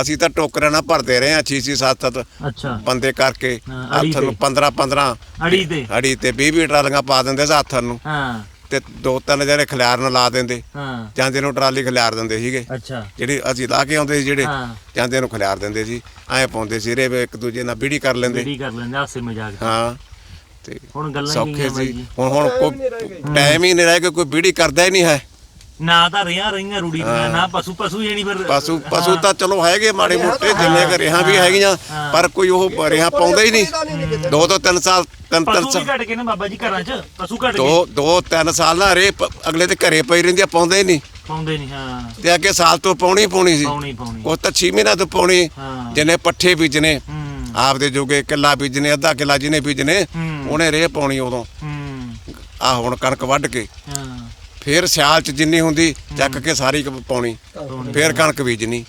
ਅਸੀਂ ਤਾਂ ਟੋਕਰਿਆਂ ਨਾਲ ਭਰਦੇ ਰਹੇ ਆ 6 6 7 7 ਅੱਛਾ। ਬੰਦੇ ਕਰਕੇ ਹਾਂ, ਅੜੀ ਹੱਥ ਨੂੰ ਤੇ। 15 15 ਅੜੀ ਤੇ। ਅੜੀ ਤੇ 20 20 ਟਰਾਲੀਆਂ ਪਾ ਦਿੰਦੇ ਸੀ ਹੱਥ ਨੂੰ। ਹਾਂ। ਤੇ ਦੋ ਤਿੰਨ ਜਿਹੜੇ ਖਿਲਾਰਨ ਲਾ ਦਿੰਦੇ। ਹਾਂ। ਜਾਂਦੇ ਨੂੰ ਟਰਾਲੀ ਖਿਲਾਰ ਦਿੰਦੇ ਸੀਗੇ। ਅੱਛਾ। ਜਿਹੜੀ ਅਸੀਂ ਲਾ ਕੇ ਆਉਂਦੇ ਸੀ ਜਿਹੜੇ ਹਾਂ। ਜਾਂਦੇ ਨੂੰ ਖਿਲਾਰ ਦਿੰਦੇ ਸੀ। ਐਂ ਪਾਉਂਦੇ ਸੀ ਰੇ ਇੱਕ ਦੂਜੇ ਨਾਲ ਬੀੜੀ ਕਰ ਲੈਂਦੇ। ਜਿਹੜੀ ਕਰ ਲੈਂਦੇ ਹਾਸੇ ਮਜ਼ਾਕ ਹਾਂ। ਤੇ ਹੁਣ ਗੱਲਾਂ ਹੀ ਸੌਖੇ ਬਾਈ ਸੀ। ਜੀ। ਹੁਣ ਹੁਣ ਕੋਈ ਟਾਈਮ ਹੀ ਨਹੀਂ ਰਹਿ ਗਿਆ ਕੋਈ ਬੀੜੀ ਕਰਦਾ ਹੀ ਨਹੀਂ ਹੈ। ਨਾ ਤਾਂ ਰਹੀਆਂ ਰਹੀਆਂ ਰੂੜੀ ਦੀਆਂ ਨਾ ਪਸ਼ੂ ਪਸ਼ੂ ਜਣੀ ਫਿਰ। ਪਸ਼ੂ ਪਸ਼ੂ ਤਾਂ ਚਲੋ ਹੈਗੇ ਮਾੜੇ ਮੋਟੇ ਜਿੰਨੇ ਕੁ ਰੇਹਾਂ ਵੀ ਹੈਗੀਆਂ ਪਰ ਕੋਈ ਉਹ ਰੇਹਾਂ ਪਾਉਂਦਾ ਹੀ ਨਹੀਂ। ਦੋ ਤੋਂ ਤਿੰਨ ਸਾਲ ਤਿੰਨ ਤਿੰਨ ਸਾਲ। ਘਟ ਗਏ ਨਾ ਬਾਬਾ ਜੀ ਘਰਾਂ 'ਚ ਪਸ਼ੂ ਘਟ ਗਏ। ਦੋ ਦੋ ਤਿੰਨ ਸਾਲ ਨਾ ਰੇ ਅਗਲੇ ਦੇ ਘਰੇ ਪਈ ਰਹਿੰਦੀ ਆ ਪਾਉਂਦੇ ਹੀ ਨਹੀਂ। ਪਾਉਂਦੇ ਨਹੀਂ ਹਾਂ। ਤੇ ਅੱਗੇ ਸਾਲ ਤੋਂ ਪਾਉਣੀ ਪਾਉਣੀ ਸੀ। ਪਾਉਣੀ ਪਾਉਣੀ। ਉਹ ਤਾਂ 6 ਮਹੀਨਿਆਂ ਤੋਂ ਪਾਉਣੀ। ਹਾਂ। ਜਿਹਨੇ ਪੱਠੇ ਬੀਜਣੇ ਹੂੰ। ਆਪਦੇ ਜੋਗੇ ਕਿੱਲਾ ਬੀਜਣੇ ਅੱਧਾ ਕਿੱਲਾ ਜਿਹਨੇ ਬੀਜਣੇ ਹੂੰ। ਉਹਨੇ ਰੇ ਪਾਉਣੀ ਉਦੋਂ। ਹੂੰ। ਆ ਹੁਣ ਕਣਕ ਵੱਢ ਕੇ। ਹਾਂ। ਫੇਰ ਸਿਆਲ ਚ ਜਿੰਨੀ ਹੁੰਦੀ ਚੱਕ ਕੇ ਸਾਰੀ ਕ- ਪਾਉਣੀ ਪਾਉਣੀ। ਫੇਰ ਕਣਕ ਬੀਜਣੀ